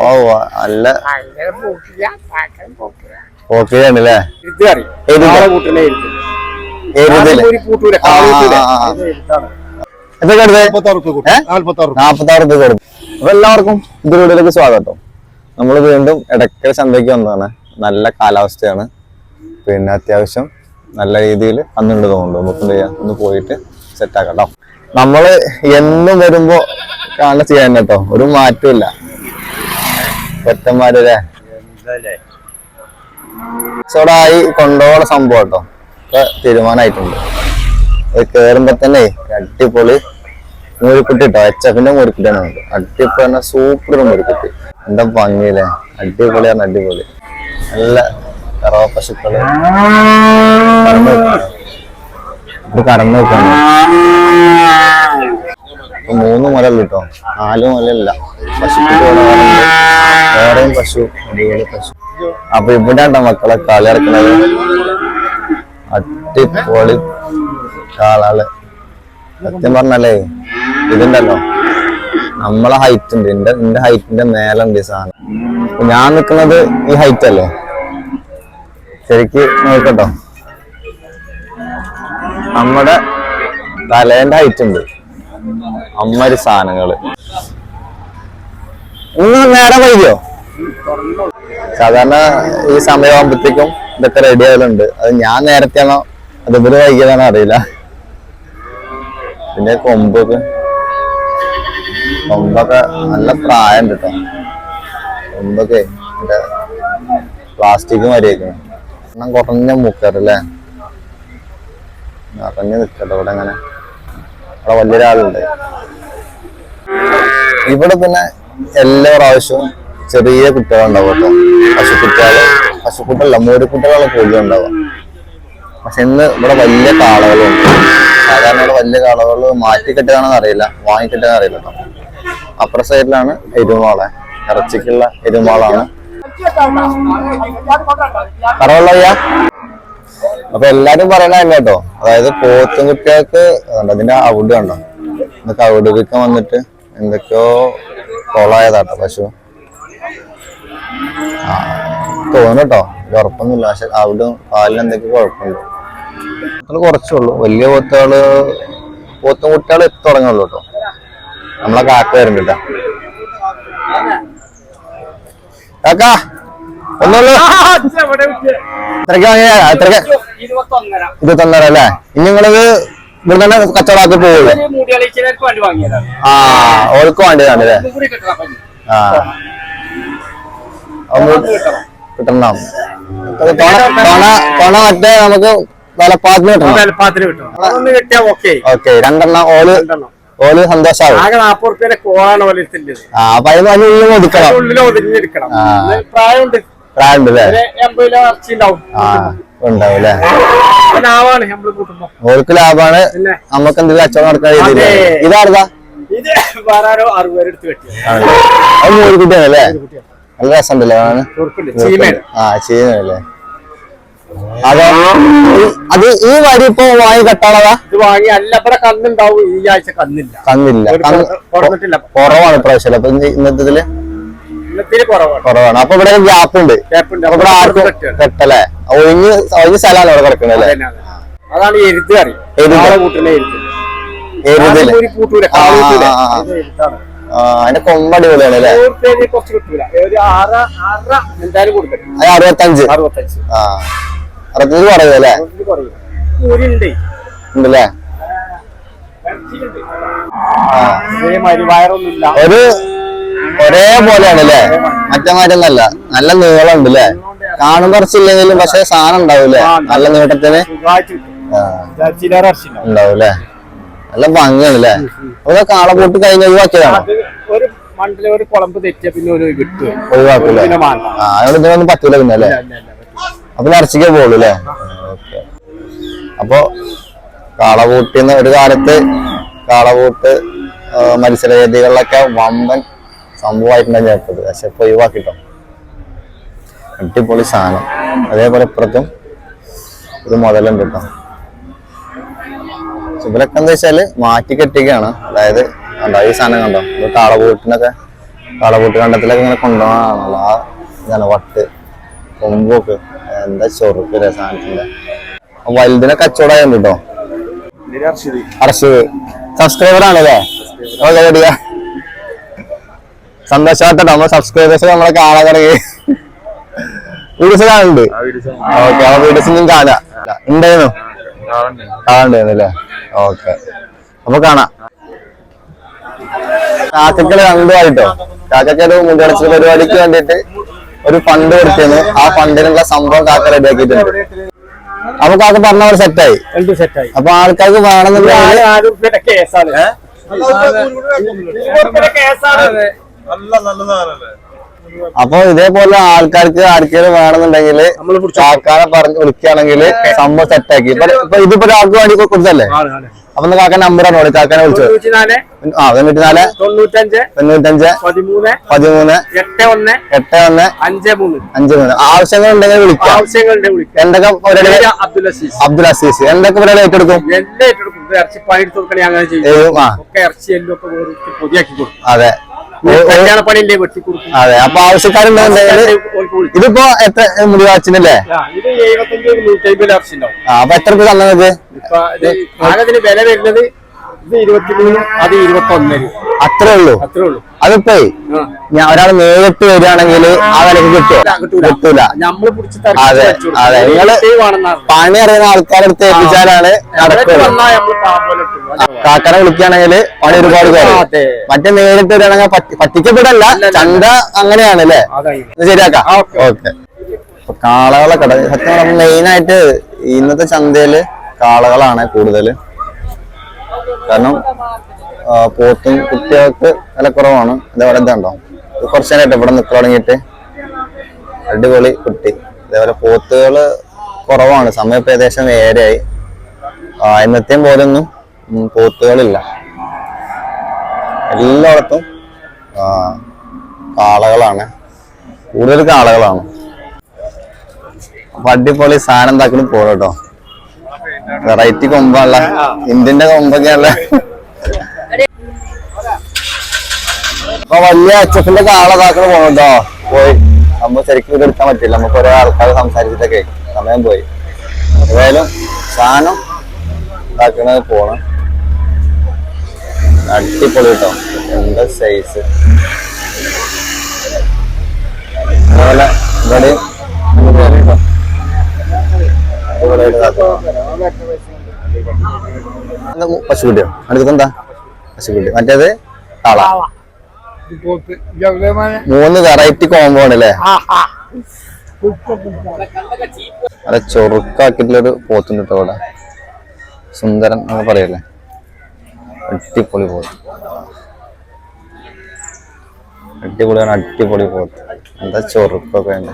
ഓ നല്ല അപ്പൊ എല്ലാവർക്കും ഇതിലൂടെയിലേക്ക് സ്വാഗതം. നമ്മൾ വീണ്ടും ഇടയ്ക്കൽ ചന്തയ്ക്ക് വന്നതാണ്. നല്ല കാലാവസ്ഥയാണ്. പിന്നെ അത്യാവശ്യം നല്ല രീതിയിൽ അന്നുണ്ട് തോന്നുന്നു നമുക്ക് എന്ത് ചെയ്യാം. ഒന്ന് പോയിട്ട് സെറ്റ് ആക്കാം കേട്ടോ നമ്മൾ എന്നും വരുമ്പോ കാണുന്ന ചെയ്യാൻ കേട്ടോ ഒരു മാറ്റമില്ല ഒറ്റന്മാരല്ലേ ഈ കൊണ്ടുപോകുന്ന സംഭവം കേട്ടോ. ഇപ്പൊ തീരുമാനമായിട്ടുണ്ട് അത് കേറുമ്പോ തന്നെ അടിപൊളി മൂരിക്കുട്ടി കേട്ടോ എച്ച് എഫിന്റെ മൂരിക്കുട്ടിയാണ് ഉണ്ട് അടിപൊളി സൂപ്പർ മൂരിക്കുട്ടി എന്താ ഭംഗിയില്ലേ? അടിപൊളിയാണ് അടിപൊളി. നല്ല കറവ പശുക്കൾ കടന്നു വെക്കാണ്. ഇത് കറന്ന് വെക്കാണ് ഇപ്പൊ മൂന്ന് മുലല്ല കേട്ടോ നാല് മുലല്ല പശുക്കുട്ടി ഇവിടെ വേറെയും പശു അടിപൊളി പശു. അപ്പൊ ഇവിടെ ഉണ്ടോ മക്കളെ കളി ഇറക്കണത് അടിപൊളി കാളാൾ സത്യം പറഞ്ഞല്ലേ ഇതുണ്ടല്ലോ. നമ്മളെ ഹൈറ്റ് ഉണ്ട്. എന്റെ എന്റെ ഹൈറ്റിന്റെ മേലുണ്ട് ഈ സാധനം. ഞാൻ നിൽക്കുന്നത് ഈ ഹൈറ്റ് അല്ലേ? ശരിക്ക് നോക്കട്ടോ. നമ്മുടെ തലേന്റെ ഹൈറ്റ് ഉണ്ട്. അമ്മരി സാധനങ്ങൾ. ഇന്ന് നേരെ വൈകിയോ? സാധാരണ ഈ സമയമാകുമ്പോഴത്തേക്കും ഇതൊക്കെ റെഡി ആയാലുണ്ട് അത് ഞാൻ നേരത്തെയാണോ അത് ഇവർ വൈകിയതാണോ അറിയില്ല. പിന്നെ കൊമ്പൊക്കെ. കൊമ്പൊക്കെ നല്ല പ്രായം കേട്ടോ കൊമ്പൊക്കെ പ്ലാസ്റ്റിക് മരിയേക്കണം എണ്ണം കുറഞ്ഞ മുക്കറല്ലേ നിറഞ്ഞു നിൽക്കട്ടെ ഇവിടെ അങ്ങനെ അവിടെ വലിയൊരാളുണ്ട്. ഇവിടെ പിന്നെ എല്ലാ പ്രാവശ്യവും ചെറിയ കുട്ടികളുണ്ടാവും കേട്ടോ. പശുക്കുട്ടികൾ പശുക്കുട്ടല്ല മൂടിക്കുട്ടികളെ കൂടുതൽ ഉണ്ടാവുക പക്ഷെ ഇന്ന് ഇവിടെ വലിയ കാളകളുണ്ട്. സാധാരണ ഇവിടെ വലിയ കാളകൾ മാറ്റിക്കെട്ടുകയാണെന്ന് അറിയില്ല വാങ്ങിക്കെട്ടുക അറിയില്ല കേട്ടോ. അപ്പുറ സൈഡിലാണ് എരുമാളെ. ഇറച്ചിക്കുള്ള എരുമാളാണ്. കറവള്ളയ്യ അപ്പൊ എല്ലാരും പറയണ കേട്ടോ. അതായത് പോത്തും കുട്ടികൾക്ക് അതിന്റെ അവിട് കണ്ടോ? അവിടെ അവിടുവിക്കം വന്നിട്ട് എന്തൊക്കെയോ കൊളായതാട്ടോ പശു. ഇത് ഉറപ്പൊന്നുമില്ല. പക്ഷെ അവിടെ പാലിന് എന്തൊക്കെയോ കുഴപ്പമുണ്ട്? അത് കുറച്ചുള്ളൂ വലിയ പോത്തുകൾ പോത്തും കുട്ടികൾ എത്തി തുടങ്ങുള്ളൂ കേട്ടോ? നമ്മളെ കാക്ക വരുന്നുണ്ട് കാക്കാ ഒന്നുള്ളൂ. ഇരുപത്തൊന്നര. അല്ലേ? ഇനി നിങ്ങളിത് ഇവിടെ തന്നെ കച്ചവടമാക്കി വേണ്ടി ആ ഓൾക്ക് വേണ്ടിയതാണ് അല്ലേ? ആ. കിട്ടണം. കൊണ മറ്റേ നമുക്ക് വലപ്പാത്തിന് കിട്ടണം. ഓക്കെ. രണ്ടെണ്ണം ഓൽ ഓൽ സന്തോഷമാവും ആകെ നാപ്പത് കോളാണ് ആ അപ്പൊ അതിന് അതിനുള്ളിൽ ഒതുക്കണം ഉള്ളിൽ ഒതുങ്ങിയെടുക്കണം ആ. പ്രായമുണ്ട്. പ്രായമുണ്ട് അല്ലേ? എൺപത് കിലോ ഇറച്ചി ഉണ്ടാവും ആ. ഉണ്ടാവും അല്ലേ ഓൾക്ക് ലാഭാണ് നമുക്ക് എന്തെങ്കിലും കച്ചവടം നടക്കാൻ രീതിയിൽ അതെ. ഇതാരുതാ? ഇത് വേറെ ആരോ അറുപത് എടുത്ത് കെട്ടിയത് ആണല്ലേ? അത് മൂലിക്കുട്ടിയാണല്ലേ നല്ല രസമുണ്ടല്ലേ ആ അപ്പൊ ഈ- അത് ഈ വരി ഇപ്പൊ വാങ്ങി കെട്ടാണതാ ഇത് വാങ്ങി അല്ല ഇവിടെ കന്നുണ്ടാവും. ഈ ആഴ്ച കന്നില്ല. കന്നില്ല. കുറവാണ് ഇപ്രാവശ്യം അപ്പൊ ഇന്നത്തെ കുറവാണ്. അപ്പൊ ഇവിടെ ഗ്യാപ്പ് ഉണ്ട്. ഇവിടെ ആർക്കും. കെട്ടല്ലേ ഒഴിഞ്ഞ് ഒഴിഞ്ഞ സ്ഥലമാണ് ഇവിടെ കിടക്കുന്നത് അല്ലേ. അതാണ് എരുത്ത് കറി. അതിന്റെ കൊമ്പ് അടിപൊളിയാണ് അല്ലേ? അറുപത്തഞ്ച്. അറുപത്തഞ്ച്. അല്ലേ? കുറയും. കൂരിണ്ട് ഉണ്ടല്ലേ? ഒരു ഒരേപോലെയാണ് അല്ലേ മറ്റന്മാരൊന്നല്ല നല്ല നീളം ഉണ്ട് അല്ലേ കാണും കുറച്ചില്ലെങ്കിലും പക്ഷെ സാധനം ഉണ്ടാവൂലേ നല്ല നീട്ടത്തിന് ഉണ്ടാവൂലേ നല്ല ഭംഗിയാണ് അല്ലേ ഒരു കാള കൂട്ടി കഴിഞ്ഞ ഒഴിവാക്കിയതാണോ? അത് ഒരു കുളമ്പ് തെറ്റിയ പിന്നെ ഒരു കിട്ടും. ഇതിനൊന്നും പറ്റൂല പിന്നെ അല്ലേ. അപ്പൊ ഇറച്ചിക്കേ പോകുള്ളൂ അല്ലേ? ഓക്കെ. അപ്പൊ കാളകൂട്ടിന്ന് ഒരു കാലത്ത് കാളകൂട്ട് മത്സരവേദികളിലൊക്കെ വമ്പൻ സംഭവമായിട്ടുണ്ടായി ചേർത്തത് പക്ഷെ ഇപ്പൊ ഒഴിവാക്കിട്ടോ. അടിപൊളി സാധനം. അതേപോലെ ഇപ്പുറത്തും ഒരു മുതലുണ്ട് കേട്ടോ ഇവരൊക്കെ എന്താ വെച്ചാൽ മാറ്റി കെട്ടിക്കാണ്. അതായത് കണ്ടോ ഈ സാധനം കണ്ടോ? ഇത് കാളകൂട്ടിനൊക്കെ കാളപൂട്ട് കണ്ടത്തിലൊക്കെ ഇങ്ങനെ കൊണ്ടുപോകാണല്ലോ ആ ഇതാണ് വട്ട്. കൊമ്പൊക്കെ. എന്താ ചൊറുക്ക് സാധനത്തിന്റെ വലുതിനെ കച്ചവടമായുണ്ട് കേട്ടോ അർഷദ്. സബ്സ്ക്രൈബർ ആണല്ലേ? ഓക്കെ സന്തോഷമായിട്ടോ നമ്മൾ സബ്സ്ക്രൈബേഴ്സ് നമ്മളെ കാണാൻ തുടങ്ങി. വീഡിയോസ് കാണുന്നുണ്ട്. ഓക്കെ അപ്പൊ വീഡിയോസ് ഞാൻ കാണാം. ഉണ്ടായിരുന്നു? കാണണ്ടായിരുന്നല്ലേ ഓക്കെ അപ്പൊ കാണാം. കാക്കക്കൾ രണ്ടുമായിട്ടോ കാക്കയ്ക്ക് ഒരു മുടിയടച്ച പരിപാടിക്ക് വേണ്ടിട്ട് ഒരു ഫണ്ട് കൊടുത്തിരുന്നു. ആ ഫണ്ടിനുള്ള സംഭവം കാക്ക റെഡിയാക്കിയിട്ടുണ്ട് അപ്പൊ കാക്ക പറഞ്ഞ പോലെ സെറ്റായി സെറ്റായി അപ്പൊ ആൾക്കാർക്ക് വേണമെന്നുണ്ടെങ്കിൽ അപ്പൊ ഇതേപോലെ ആൾക്കാർക്ക് ആർക്കെങ്കിലും വേണമെന്നുണ്ടെങ്കിൽ കാക്കാനെ പറഞ്ഞ് വിളിക്കുകയാണെങ്കിൽ സംഭവം സെറ്റാക്കി ഇപ്പൊ ഇപ്പൊ ഇതിപ്പോ ഒരാൾക്ക് വേണ്ടി കൊടുത്തല്ലേ അപ്പൊ കാക്ക നമ്പർ ആണ് കാക്കനെ വിളിച്ചത് തൊണ്ണൂറ്റിനാല് ആ തൊണ്ണൂറ്റഞ്ച് തൊണ്ണൂറ്റഞ്ച് പതിമൂന്ന് പതിമൂന്ന് എട്ട് ഒന്ന് എട്ട് ഒന്ന് അഞ്ച് മൂന്ന്. അഞ്ച് മൂന്ന്. ആവശ്യങ്ങൾ ഉണ്ടെങ്കിൽ വിളിക്കാം. ആവശ്യങ്ങളുടെ വിളിക്കാം. എന്തൊക്കെ പരിപാടി? അബ്ദുൽ അസീസ്. അബ്ദുൽ അസീസ്. എന്തൊക്കെ പരിപാടി ഏറ്റെടുക്കും? എല്ലാം ഏറ്റെടുക്കും. ഇറച്ചി പണി എടുത്ത് കൊടുക്കണേ അങ്ങനെ ചെയ്യും. ഒക്കെ ഇറച്ചി എല്ലാം ഒക്കെ പൊതിയാക്കി കൊടുക്കും. അതെ. അതെ അപ്പൊ ആവശ്യക്കാരുണ്ടെന്നുണ്ടെങ്കിൽ ഇതിപ്പോ എത്ര മുടിവാച്ചിനല്ലേ അപ്പൊ എത്ര രൂപ തന്നത്? ഇത് വില വരുന്നത് ഇത് ഇരുപത്തിമൂന്ന് അത് ഇരുപത്തി ഒന്നര അത്രേ ഉള്ളൂ. അത്രേ ഉള്ളൂ. അതിപ്പോ. ഞാൻ ഒരാൾ നേരിട്ട് വരികയാണെങ്കിൽ ആ. വിലക്ക് കിട്ടൂല. നമ്മൾ പിടിച്ച് അതെ, അതെ. നിങ്ങൾ വേണമെന്നാണ് പണി അറിയുന്ന ആൾക്കാരെടുത്ത് ഏൽപ്പിച്ചാലാണ്. കാക്കനെ വിളിക്കുകയാണെങ്കിൽ പണി ഒരുപാട് അതെ. മറ്റേ നേരിട്ട് വരികയാണെങ്കിൽ പറ്റി- പറ്റിക്കപ്പെടല്ല. ചന്ത അങ്ങനെയാണ് അല്ലേ ശരിയാക്കാം. ഓക്കേ. കാളകളെ കട സത്യം മെയിൻ ആയിട്ട് ഇന്നത്തെ ചന്തയിൽ കാളകളാണ് കൂടുതൽ. കാരണം പോത്തും കുട്ടികൾക്ക് വില കുറവാണ്. അതേപോലെ ഇതുണ്ടോ ഇത് കുറച്ച് നേരമായിട്ട് ഇവിടെ നിൽക്കാൻ തുടങ്ങിയിട്ട്. അടിപൊളി കുട്ടി. അതേപോലെ പോത്തുകൾ കുറവാണ്. സമയം ഇപ്പൊ ഏകദേശം ഏരെയായി ആയിരത്തേം പോലൊന്നും പോത്തുകളില്ല. എല്ലായിടത്തും കാളകളാണ്. കൂടുതൽ കാളകളാണ്. അപ്പൊ അടിപൊളി സാധനം എന്താക്കണം പോകട്ടോ വെറൈറ്റി കൊമ്പല്ല ഇന്ത്യന്റെ കൊമ്പൊക്കെയല്ല അപ്പൊ വലിയ എച്ച് എഫിന്റെ കാളതാക്കണ പോയി. നമ്മ ശരിക്കും ഇത് എടുക്കാൻ പറ്റില്ല. നമുക്ക് ഓരോ ആൾക്കാർ സംസാരിച്ചിട്ടൊക്കെ സമയം പോയി. ഏതായാലും സാധനം ഇതാക്കണത് പോണം. അടിപൊളി കേട്ടോ എന്താ സൈസ് അതുപോലെ ഇവിടെ പശുക്കുട്ടിയോ? അടുത്തത് എന്താ പശുക്കുട്ടി. മറ്റേത്? കാള മൂന്ന് വെറൈറ്റി കോംബോ ആണ് അല്ലേ നല്ല ചൊറുക്കാക്കിയിട്ടുള്ളൊരു പോത്തുണ്ട് കേട്ടോ അവിടെ. സുന്ദരൻ എന്ന് പറയല്ലേ? അടിപൊളി പോത്ത്. അടിപൊളിയാണ് അടിപൊളി പോത്ത്. എന്താ ചൊറുക്കൊക്കെ ഉണ്ട്.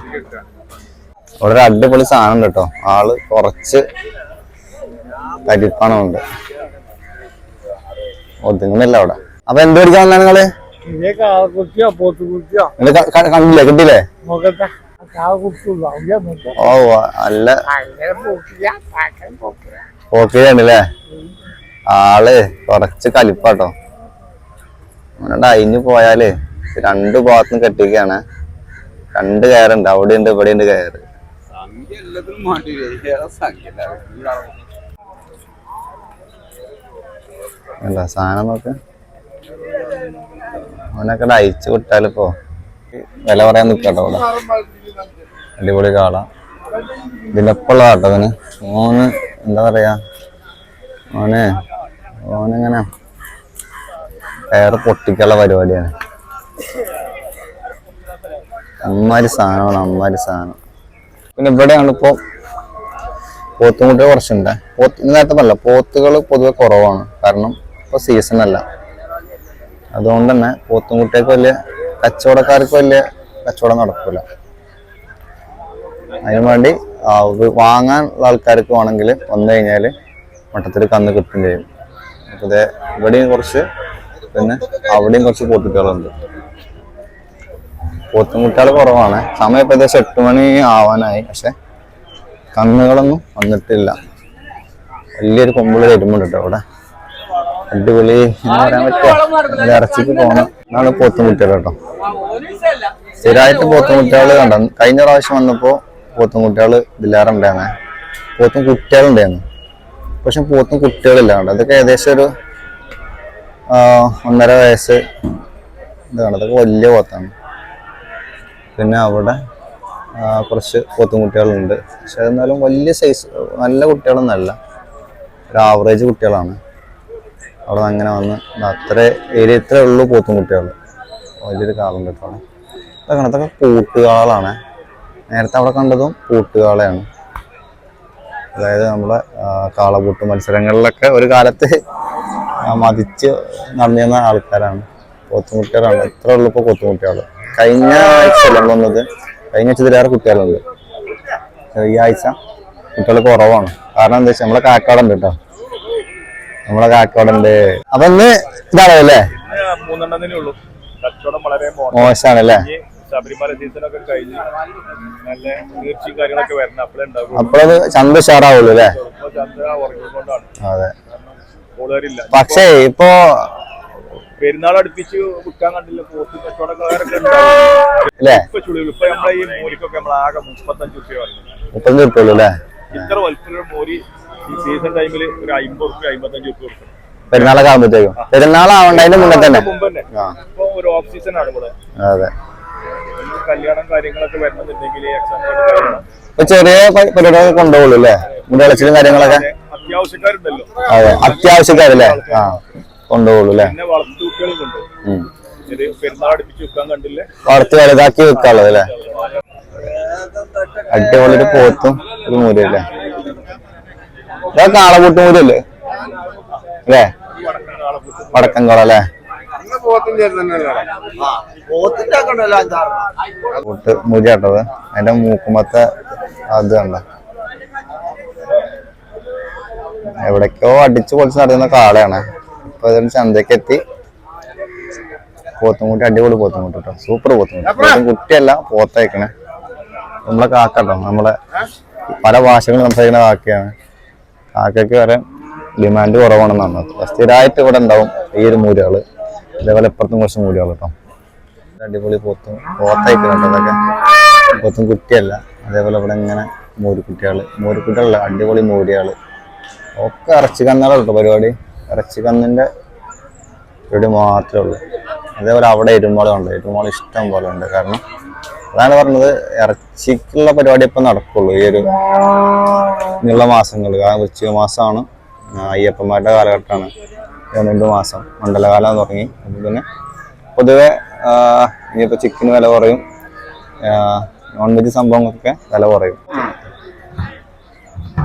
ഒരു അടിപൊളി സാധനം ഉണ്ട് കേട്ടോ. ആൾ കുറച്ച് തരിപ്പണമുണ്ട്. ഒതുങ്ങുന്നില്ല അവിടെ. അപ്പൊ എന്ത് പഠിക്കാൻ വന്നാണ് നിങ്ങൾ? കണ്ടില്ലേ കിട്ടില്ലേ ഓ അല്ല പോക്കിയാണല്ലേ ആൾ കുറച്ച് കലിപ്പാട്ടോ. അങ്ങനെ അയിഞ്ഞു പോയാൽ രണ്ട് ഭാഗത്തും കെട്ടിക്കാണ് രണ്ട് കയറുണ്ട് അവിടെ ഉണ്ട് ഇവിടെ ഉണ്ട് കയറ്. അല്ല സാധനം നോക്ക്. അവനൊക്കെ അയച്ചു വിട്ടാലിപ്പോ വില പറയാൻ നിക്കട്ടോ അടിപൊളി കാള വിലപ്പുള്ള കാട്ടോ അവന്. ഓന് എന്താ പറയാ? ഓനെ ഓനെങ്ങനെ? കയറ് പൊട്ടിക്കാനുള്ള പരിപാടിയാണ്. അമ്മാരി സാധനമാണ് അമ്മാരി സാധനം. പിന്നെ ഇവിടെയാണ് പോത്തും പോത്തുമുട്ട കുറച്ചുണ്ട്. പോത്ത് നേരത്തെ പറഞ്ഞല്ല പോത്തുകൾ പൊതുവെ കുറവാണ്. കാരണം ഇപ്പൊ സീസൺ അല്ല. അതുകൊണ്ട് തന്നെ പോത്തുംകുട്ടിയൊക്കെ വലിയ കച്ചവടക്കാർക്ക് വലിയ കച്ചവടം നടക്കില്ല അതിനു വേണ്ടി ആ, ഉള്ള ആൾക്കാർക്ക് വേണമെങ്കിൽ വന്നു കഴിഞ്ഞാൽ മട്ടത്തിൽ കന്ന് കിട്ടുകയും ചെയ്യും. അപ്പോൾ ഇവിടെയും കുറച്ച് പിന്നെ അവിടെയും കുറച്ച് പോത്തുകുട്ടികളുണ്ട്. പോത്തുംകുട്ടികൾ കുറവാണ്. സമയം ഇപ്പം ഏകദേശം എട്ട് മണി ആവാനായി. പക്ഷെ കന്നുകളൊന്നും വന്നിട്ടില്ല. വലിയൊരു എരുമുണ്ട് കേട്ടോ അവിടെ. അടിപൊളി എന്ന് പറയാൻ പറ്റുമോ ഇറച്ചിക്ക് പോകണം എന്നാണ് പോത്തുമുട്ടികൾ കേട്ടോ. സ്ഥിരമായിട്ട് പോത്തുമുട്ടികൾ കണ്ട? കഴിഞ്ഞ പ്രാവശ്യം വന്നപ്പോൾ പോത്തുമുട്ടികൾ ഇതിലേറെ പോത്തും കുട്ടികളുണ്ടായിരുന്നു പക്ഷെ പോത്തും കുട്ടികളില്ല കണ്ടോ അതൊക്കെ ഏകദേശം ഒരു ഒന്നര വയസ്സ് ഇതാണ്. അതൊക്കെ വലിയ പോത്താണ്. പിന്നെ അവിടെ കുറച്ച് പോത്തുംകുട്ടികളുണ്ട് പക്ഷെ എന്നാലും വലിയ സൈസ് നല്ല കുട്ടികളൊന്നല്ല ഒരു ആവറേജ് കുട്ടികളാണ്. അവിടെ നിന്ന് അങ്ങനെ വന്ന് അത്ര ഏരിയ ഇത്രേ ഉള്ളൂ പോത്തുംകുട്ടികൾ വലിയൊരു കാളുണ്ട് കേട്ടോ അതൊക്കെ അതൊക്കെ പൂട്ടുകാളാണ് നേരത്തെ അവിടെ കണ്ടതും പൂട്ടുകാളയാണ് അതായത് നമ്മളെ കാളപൂട്ട് മത്സരങ്ങളിലൊക്കെ ഒരു കാലത്ത് മതിച്ച് നടന്നിരുന്ന ആൾക്കാരാണ്. പോത്തുമുട്ടികളാണ് ഇത്ര ഉള്ളൂ ഇപ്പോൾ പോത്തുമുട്ടികൾ കഴിഞ്ഞ ആഴ്ച വന്നത്? കഴിഞ്ഞ ആഴ്ച ഇതിലേറെ കുട്ടികളുണ്ട്. ഈ ആഴ്ച കുട്ടികൾ കുറവാണ്. കാരണം എന്താ വെച്ചാൽ നമ്മളെ കാക്കാട് ഉണ്ട് കേട്ടോ. നമ്മളെ കാക്കാട് ഉണ്ട് അപ്പൊ ഇന്ന് ഇതാണല്ലേ? മോശമാണല്ലേ ഇനി ശബരിമല സീസണൊക്കെ കഴിഞ്ഞ് നല്ല തീർച്ചയും കാര്യങ്ങളൊക്കെ വരണം. അപ്പോഴേ ഉണ്ടാവും അപ്പോഴത് ചന്ത ഉഷാറാവുള്ളൂ അല്ലേ? ചന്ത ചന്ദ്ര ഉറങ്ങിക്കൊണ്ടാണ്. അതെ. പക്ഷേ ഇപ്പോ പെരുന്നാൾ അടുപ്പിച്ച് വിൽക്കാൻ കണ്ടില്ല. പോത്ത് കച്ചവടക്കാരൊക്കെ ഇപ്പൊ ചുളികൾ ഇപ്പൊ നമ്മളെ ഈ മോരിക്കൊക്കെ നമ്മൾ ആകെ മുപ്പത്തഞ്ച് റുപ്യ അല്ലേ? ഇത്ര വലിപ്പമുള്ള മോരി ഈ സീസൺ ടൈമിൽ ഒരു അമ്പത് റുപ്യ അമ്പത്തഞ്ച് റുപ്യ കൊടുക്കണം പെരുന്നാളൊക്കെ ആകുമ്പോഴത്തേക്കും പെരുന്നാളാവണ്ടതിന്റെ മുന്നേ തന്നെ. ഇപ്പൊ ഒരു ഓഫ് സീസൺ ആണ് ഇവിടെ. അതെ. കല്യാണം കാര്യങ്ങളൊക്കെ വരണമെന്നുണ്ടെങ്കിൽ എക്സാം ചെറിയ പരിപാടികളൊക്കെ കൊണ്ടുപോകുള്ളൂ അല്ലേ? മുടികളച്ചിലും കാര്യങ്ങളൊക്കെ? അത്യാവശ്യക്കാരുണ്ടല്ലോ. അതെ അത്യാവശ്യക്കാരല്ലേ? ആ. കൊണ്ടുപോകുള്ളൂ അല്ലേ? വളർത്തി വലുതാക്കി വെക്കാനുള്ളത് അല്ലേ? അടിപൊളി ഒരു പോത്തും ഒരു മൂരല്ലേ ഇതാ കാളപൂട്ട് മൂരല്ലേ അല്ലേ? വടക്കൻകുളം അല്ലേ? കൂട്ട് മുരി കേട്ടത്. അതിന്റെ മൂക്കുമ്പത്തെ അത് കണ്ട? എവിടേക്കോ അടിച്ചു പൊളിച്ച് നടക്കുന്ന കാളയാണ്. ഇപ്പൊ ഇതിന് ചന്തയ്ക്ക് എത്തി പോത്തുംകുട്ടി അടിപൊളി പോത്തുംകുട്ടി കേട്ടോ സൂപ്പർ പോത്തുംകുട്ടി. പോത്തും കുട്ടിയല്ല പോത്തയക്കണേ. നമ്മളെ കാക്കട്ടോ നമ്മളെ പല ഭാഷകളും സംസാരിക്കുന്ന കാക്കയാണ്. കാക്കയ്ക്ക് വരെ ഡിമാൻഡ് കുറവാണെന്നാണ് സ്ഥിരമായിട്ട് ഇവിടെ ഉണ്ടാവും ഈ ഒരു മൂലകൾ. ഇതേപോലെ ഇപ്പുറത്തും കുറച്ച് മൂലകൾ കേട്ടോ അടിപൊളി പോത്തും പോത്തയക്കുന്നുണ്ട് അതൊക്കെ പോത്തും കുട്ടിയല്ല. അതേപോലെ ഇവിടെ ഇങ്ങനെ മോരുകുട്ടികൾ മോരുകുട്ടികളല്ല അടിപൊളി മൂരികൾ. ഒക്കെ ഇറച്ചി കന്നുകളാണ് കേട്ടോ പരിപാടി. ഇറച്ചി കന്നിന്റെ വീട് മാത്രമേ ഉള്ളൂ. അതേപോലെ അവിടെ എരുമാളുണ്ട് എരുമാൾ ഇഷ്ടം പോലെ ഉണ്ട്. കാരണം അതാണ് പറഞ്ഞത് ഇറച്ചിക്കുള്ള പരിപാടി ഇപ്പം നടക്കുള്ളൂ. ഈ ഒരു ഇങ്ങനെയുള്ള മാസങ്ങൾ. കാരണം വൃശ്ചിക മാസമാണ്. അയ്യപ്പന്മാരുടെ കാലഘട്ടമാണ്. രണ്ട് മാസം. മണ്ഡലകാലം തുടങ്ങി. അപ്പം പിന്നെ പൊതുവെ ഇനിയിപ്പോൾ ചിക്കന് വില കുറയും. നോൺ വെജ് സംഭവങ്ങൾക്കൊക്കെ വില കുറയും.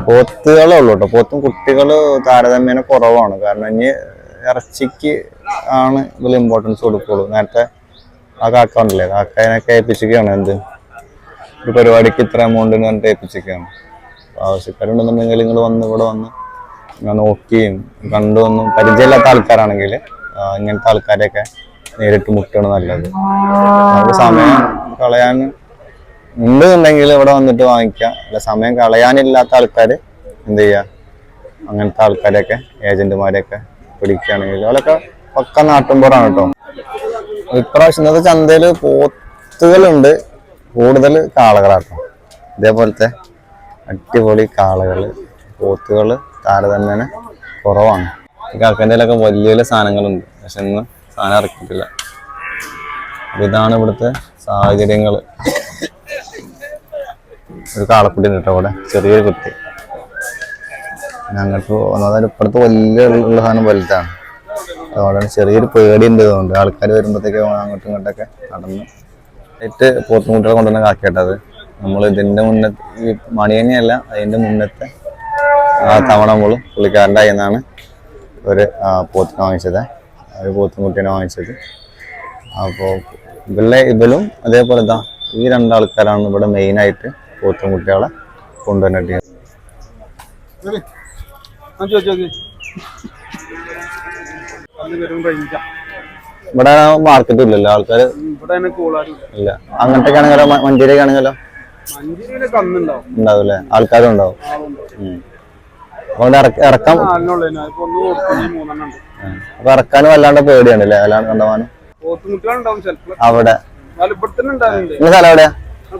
പോത്തുകളേ ഉള്ളൂ കേട്ടോ പോത്തും കുട്ടികൾ താരതമ്യേന കുറവാണ്. കാരണം ഇനി ഇറച്ചിക്ക് ആണ് ഇതിൽ ഇമ്പോർട്ടൻസ് കൊടുക്കുള്ളൂ. നേരത്തെ ആ കാക്ക ഉണ്ടല്ലേ? കാക്കേനൊക്കെ ഏൽപ്പിച്ചിരിക്കുകയാണ്. എന്ത്? ഒരു പരിപാടിക്ക് ഇത്ര എമൗണ്ട് എന്ന് പറഞ്ഞിട്ട് ഏൽപ്പിച്ചിരിക്കുകയാണ്. ആവശ്യക്കാരുണ്ടെന്നുണ്ടെങ്കിൽ നിങ്ങൾ വന്ന് ഇവിടെ വന്ന് നോക്കിയും കണ്ടു വന്നും പരിചയമില്ലാത്ത ആൾക്കാരാണെങ്കിൽ ഇങ്ങനത്തെ ആൾക്കാരെയൊക്കെ നേരിട്ട് മുട്ടുകയാണ് നല്ലത്. സമയം കളയാൻ ഉണ്ടെന്നുണ്ടെങ്കിൽ ഇവിടെ വന്നിട്ട് വാങ്ങിക്കാം. അല്ല സമയം കളയാനില്ലാത്ത ആൾക്കാർ എന്ത് ചെയ്യുക അങ്ങനത്തെ ആൾക്കാരെയൊക്കെ ഏജന്റുമാരെയൊക്കെ പിടിക്കുകയാണെങ്കിൽ അവരൊക്കെ പക്ക നാട്ടുമ്പോഴാണ് കേട്ടോ. ഇപ്രാവശ്യം ഇന്നത്തെ ചന്തയിൽ പോത്തുകളുണ്ട്. കൂടുതൽ കാളകളാട്ടോ. ഇതേപോലത്തെ അടിപൊളി കാളകൾ പോത്തുകൾ താരതമ്യേന കുറവാണ്. കാക്കന്റെയിലൊക്കെ വലിയ വലിയ സാധനങ്ങളുണ്ട്. പക്ഷെ ഇന്ന് സാധനം ഇറക്കിയിട്ടില്ല. ഇതാണ് ഇവിടുത്തെ സാഹചര്യങ്ങൾ ഒരു കാളക്കുട്ടി ഉണ്ട് അവിടെ. ചെറിയൊരു കുട്ടി. ഞങ്ങൾക്ക് ഒന്നാമത് ഇപ്പുറത്ത് വലിയ ഉള്ള സാധനം വലുതാണ്. അതുകൊണ്ടാണ് ചെറിയൊരു പേടി ഉണ്ട് അതുകൊണ്ട് ആൾക്കാർ വരുമ്പോഴത്തേക്ക് അങ്ങോട്ടും ഇങ്ങോട്ടൊക്കെ നടന്ന് പോത്തും പോത്തുമുട്ടികളെ കൊണ്ടുവന്ന കാക്കേട്ടത് നമ്മൾ ഇതിന്റെ മുന്നേ ഈ മണിയനെയല്ല അതിന്റെ മുന്നത്തെ ആ തവണ നമ്മൾ പുള്ളിക്കാരന്റെ കയ്യിൽ നിന്നാണ് ഒരു പോത്തിനെ വാങ്ങിച്ചത്. ഒരു പോത്തുംകുട്ടീനെ വാങ്ങിച്ചത്. അപ്പോൾ ഇവളെ ഇവലും അതേപോലെ ഇതാ ഈ രണ്ടാൾക്കാരാണ് ഇവിടെ മെയിനായിട്ട് പോത്തുംകുട്ടികളെ കൊണ്ടുവന്നിട്ട് ഇവിടെ മാർക്കറ്റ് ഇല്ലല്ലോ ആൾക്കാർ കൂളാരും ഇല്ല. അങ്ങനത്തെ ആണെങ്കിലോ? മഞ്ചേരി ആണെങ്കിലോ ഉണ്ടാവും. അല്ലേ? ആൾക്കാരും ഉണ്ടാവും. അതുകൊണ്ട് ഇറക്കാൻ അപ്പൊ ഇറക്കാനും വല്ലാണ്ട് പേടിയാണ് അല്ലേ? വല്ലാണ്ട് കണ്ടവാനും അവിടെ സ്ഥലം എവിടെയാ?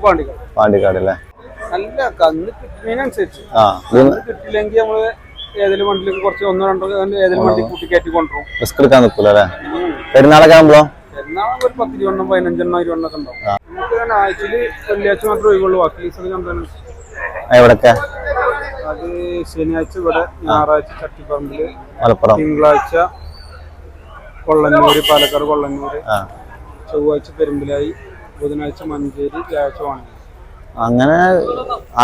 പാണ്ടിക്കാട്. പാണ്ടിക്കാട് അല്ലേ കന്ന് കിട്ടുന്നതിനനുസരിച്ച്. ആ. കിട്ടില്ലെങ്കിൽ നമ്മൾ ഏതെങ്കിലും വണ്ടിയിലേക്ക് കുറച്ച് ഒന്നോ രണ്ടോ ഏതെങ്കിലും വണ്ടി കൂട്ടി കയറ്റി കൊണ്ടുപോകും റിസ്ക് എടുക്കാൻ നിൽക്കില്ല അല്ലേ? പെരുന്നാളൊക്കെ ആകുമ്പോ? പെരുന്നാളൊക്കെ ഒരു പത്ത് ഇരുപണ്ണം പതിനഞ്ചെണ്ണം ഇരുപണ്ണം ഒക്കെ ഉണ്ടാവും നമുക്ക് അങ്ങനെ ആഴ്ചയിൽ വെള്ളിയാഴ്ച മാത്രമേ ഒഴിവുള്ളൂ. ബാക്കി ദിവസം കണ്ടു എവിടൊക്കെ അത് ശനിയാഴ്ച ഇവിടെ ഞായറാഴ്ച ചട്ടിപ്പറമ്പിൽ മലപ്പുറം. തിങ്കളാഴ്ച കൊള്ളന്നൂര് പാലക്കാട് കൊള്ളന്നൂര് ചൊവ്വാഴ്ച പെരുമ്പിലായി ബുധനാഴ്ച മഞ്ചേരി വ്യാഴാഴ്ച വാണി അങ്ങനെ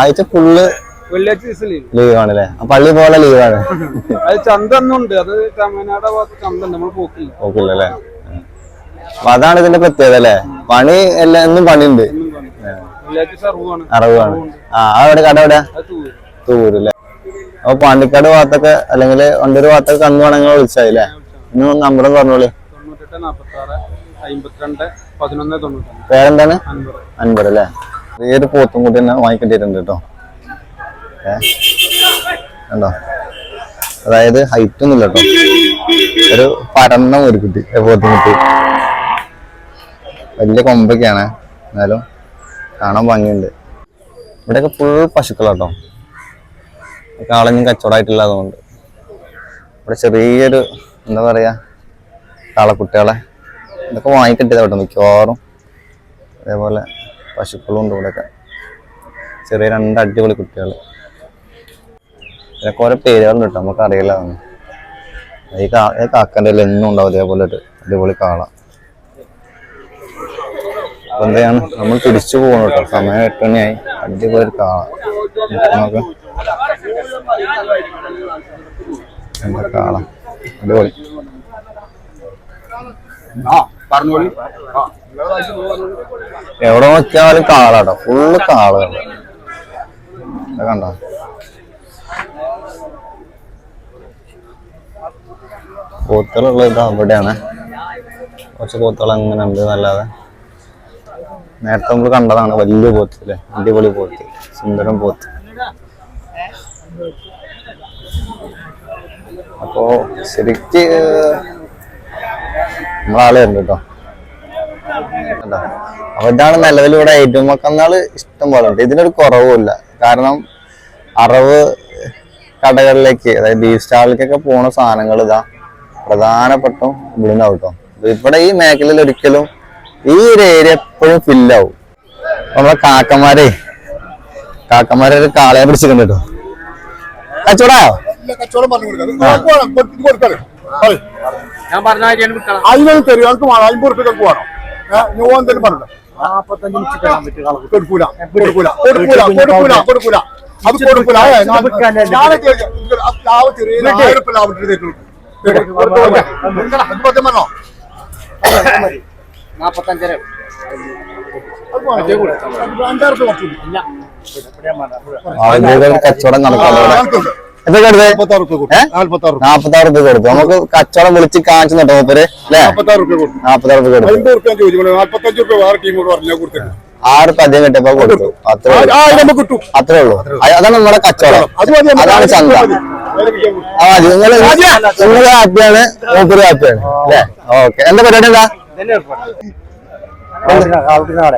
ആഴ്ച ഫുള്ള് വെള്ളിയാഴ്ച ദിവസം ലീവ്. ലീവ് ആണല്ലേ? പള്ളി പോലെ ലീവാണ് അത് ചന്ത ഒന്നുണ്ട് അത് തമിഴ്നാട് ഭാഗത്ത് ചന്ത ഉണ്ട്. നമ്മൾ പോക്കില്ല. നോക്കില്ല അല്ലേ? അപ്പൊ അതാണ് ഇതിന്റെ പ്രത്യേകത അല്ലേ? പണി എല്ലാം എന്നും പണിയുണ്ട്. ഉണ്ട് അറിവാണ്. ആ അവിടെ കട എവിടെ? തൂരല്ലേ അപ്പൊ പാണ്ടിക്കാട് ഭാഗത്തൊക്കെ അല്ലെങ്കിൽ ഒണ്ടൊരു ഭാഗത്തൊക്കെ കന്നു വേണമെങ്കിൽ വിളിച്ചായില്ലേ ഇന്ന് നമ്പറും പറഞ്ഞോളി പേരെന്താണ്? അൻപത് അല്ലേ? ഒരു പോത്തും കൂടി തന്നെ വാങ്ങിക്കേണ്ടിയിട്ടുണ്ട് കേട്ടോ കണ്ടോ? അതായത് ഹൈറ്റ് ഒന്നും ഇല്ല കേട്ടോ ഒരു പരന്ന ഒരു കുട്ടി പോത്തും കുട്ടി. വലിയ കൊമ്പൊക്കെയാണ്. എന്നാലും കാണാൻ ഭംഗിയുണ്ട്. ഇവിടെയൊക്കെ ഫുൾ പശുക്കളാട്ടോ കാളഞ്ഞും കച്ചവടമായിട്ടുള്ളതുകൊണ്ട് ഇവിടെ ചെറിയൊരു എന്താ പറയാ കാളക്കുട്ടികളെ. ഇതൊക്കെ വാങ്ങിക്കിട്ടിയതാ കേട്ടോ മിക്കവാറും. അതേപോലെ പശുക്കളും ഉണ്ട് ഇവിടെയൊക്കെ ചെറിയ രണ്ട് അടിപൊളി കുട്ടികൾ ഇതൊക്കെ ഓരോ പേരുകളുണ്ട് കേട്ടോ നമുക്ക് അറിയില്ല ഈ കാ കാക്കന്റെ എന്നും ഉണ്ടാവും അതേപോലെ അടിപൊളി കാള. അപ്പം എന്തെയാണ് നമ്മൾ തിരിച്ചു പോകണം കേട്ടോ. സമയം എട്ട് മണിയായി. അടിപൊളി കാള. നോക്കാം എന്താ കാള? അടിപൊളി. പറഞ്ഞോളി. എവിടെ നോക്കിയാലും കാളാട്ടോ. ഫുള്ള് കാളുകൾ കണ്ടോ? പോത്തുകളുള്ള ഇത് അവിടെയാണ്. കുറച്ച് പോത്തുകൾ അങ്ങനെ ഉണ്ട് നല്ലാതെ. നേരത്തെ നമ്മൾ കണ്ടതാണ് വലിയ പോത്ത് അല്ലേ? അടിപൊളി പോത്ത്. സുന്ദരം പോത്ത്. അപ്പോ ശരിക്ക് നമ്മളാളെ ഉണ്ട് കേട്ടോ? അപ്പൊ ഇതാണ് നിലവിൽ ഇവിടെ ഏറ്റവും കന്നാൾ ഇഷ്ടം പോലെ ഉണ്ട്. ഇതിനൊരു കുറവുമില്ല. കാരണം അറവ് കടകളിലേക്ക് അതായത് ബീഫ് സ്റ്റാളിലേക്കൊക്കെ പോണ സാധനങ്ങൾ ഇതാ പ്രധാനപ്പെട്ട ഇവിടുന്ന് കേട്ടോ ഇവിടെ ഈ മേഖലയിൽ ഒരിക്കലും ഈ ഒരു ഏരിയ എപ്പോഴും ഫില്ലാവും നമ്മളെ കാക്കമാരെ കാക്കമാരെ ഒരു കാളയെ പിടിച്ചിട്ടുണ്ട് കേട്ടോ കച്ചവടാ കച്ചവടം പറഞ്ഞു കൊടുക്കാം. ഞാൻ പറഞ്ഞ കാര്യമാണ് വിട്ടണം അതിനൊന്നും തരും. ഞങ്ങൾക്ക് വേണം അമ്പത് റുപ്യക്ക് വേണം. ഞാൻ എന്തെങ്കിലും പറഞ്ഞു. കൊടുക്കൂല കൊടുക്കൂല കൊടുക്കൂല കൊടുക്കൂല കൊടുക്കൂല അത് കൊടുക്കൂല. ലാഭം ചെറിയ ലാഭം ഇട്ടിട്ട് പറഞ്ഞോ? നാപ്പത്തഞ്ചര കച്ചവടം നടക്കാതെ നാപ്പത്താറ് റുപ്യ കൊടുത്തു. നമുക്ക് കച്ചവടം വിളിച്ച് കാണിച്ചു കേട്ടോ മൂപ്പര്? നാപ്പത്താറ് റുപ്യ കൊടുത്തു. ആറ് പദ്യം കിട്ടിയപ്പോ കൊടുത്തു. അത്രേ ഉള്ളൂ. അത്രേ ഉള്ളൂ. അത് അതാണ് നമ്മുടെ കച്ചവടം. അതാണ് ചന്ത. ആ നിങ്ങൾ നിങ്ങൾ ഹാപ്പിയാണ് മൂപ്പര് ഹാപ്പിയാണ്. അല്ലേ? ഓക്കെ. എന്താ പരിപാടി എന്താ?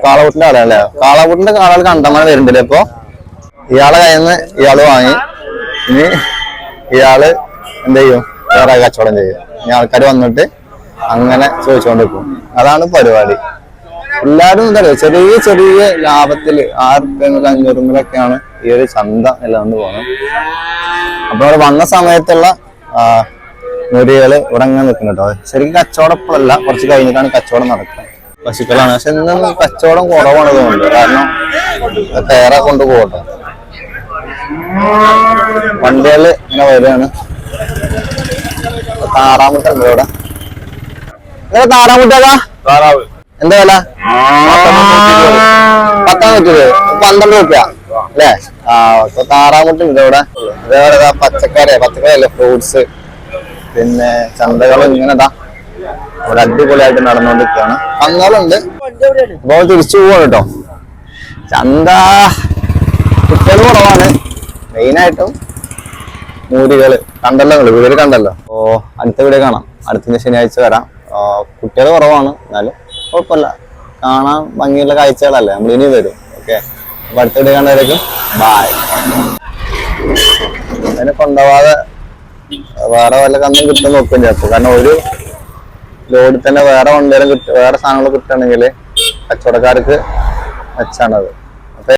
കാളകൂട്ടിന്റെ ആളല്ലേ? കാളകൂട്ടിന്റെ കാളകൾ കണ്ടമാനം വരുന്നുണ്ടല്ലേ ഇപ്പൊ. ഇയാളെ കയ്യിൽ നിന്ന് ഇയാൾ വാങ്ങി. ഇനി ഇയാൾ എന്ത് ചെയ്യും? വേറെ കച്ചവടം ചെയ്യും. ഇനി ആൾക്കാർ വന്നിട്ട് അങ്ങനെ ചോദിച്ചുകൊണ്ടിരിക്കും അതാണ് പരിപാടി. എല്ലാവരും എന്താ ചെറിയ ചെറിയ ലാഭത്തിൽ ആയിരത്തി അഞ്ഞൂറുമൊക്കെയാണ് ഈ ഒരു ചന്ത നിലനിന്ന് പോകുന്നത്. അപ്പൊ അവിടെ വന്ന സമയത്തുള്ള മുരികൾ ഇവിടെ അങ്ങനെ നിൽക്കുന്നു കേട്ടോ. ശരിക്കും കച്ചവടം ഇപ്പോഴല്ല കുറച്ച് കഴിഞ്ഞിട്ടാണ് കച്ചവടം നടക്കുക. പശുക്കളാണ്. പക്ഷെ ഇന്ന് കച്ചവടം കുറവാണ് തോന്നുന്നത് കാരണം കയറെ കൊണ്ട് പോകട്ടെ. വണ്ടികൾ ഇങ്ങനെ വരികയാണ്. താറാമുട്ടുണ്ട് ഇവിടെ. താറാമുട്ടേക്കാ താറാവ്. എന്താ വില? പത്താം പറ്റത് പന്ത്രണ്ട് രൂപ അല്ലേ? ആ ഇപ്പൊ താറാമുട്ട ഇതവിടെ അതേപോലെ ദാ പച്ചക്കറി പച്ചക്കറി അല്ലേ? ഫ്രൂട്ട്സ്. പിന്നെ ചന്തകളും ഇങ്ങനെ ഇവിടെ അടിപൊളിയായിട്ട് നടന്നുകൊണ്ടിരിക്കുകയാണ്. പന്തളുണ്ട് അപ്പോൾ തിരിച്ചു പോവാണ് കേട്ടോ. ചന്ത കുട്ടികൾ കുറവാണ്. മെയിനായിട്ടും മൂരികൾ കണ്ടല്ലോ നിങ്ങൾ വീട് കണ്ടല്ലോ. ഓ അടുത്ത വീഡിയോ കാണാം. അടുത്ത ശനിയാഴ്ച വരാം. കുട്ടികൾ കുറവാണ് എന്നാലും കുഴപ്പമില്ല. കാണാൻ ഭംഗിയുള്ള കാഴ്ചകളല്ലേ നമ്മൾ ഇനി വരും. ഓക്കെ അപ്പൊ അടുത്ത വീഡിയോ കണ്ടവരേക്കും ബായ് അതിനെ കൊണ്ടുപോവാതെ വേറെ വല്ല കന്നും കിട്ടും നോക്കും ചിലപ്പോൾ കാരണം ഒരു ലോഡിൽ തന്നെ വേറെ വണ്ടികളും കിട്ടും വേറെ സാധനങ്ങൾ കിട്ടുകയാണെങ്കിൽ കച്ചവടക്കാർക്ക് മെച്ചാണത്.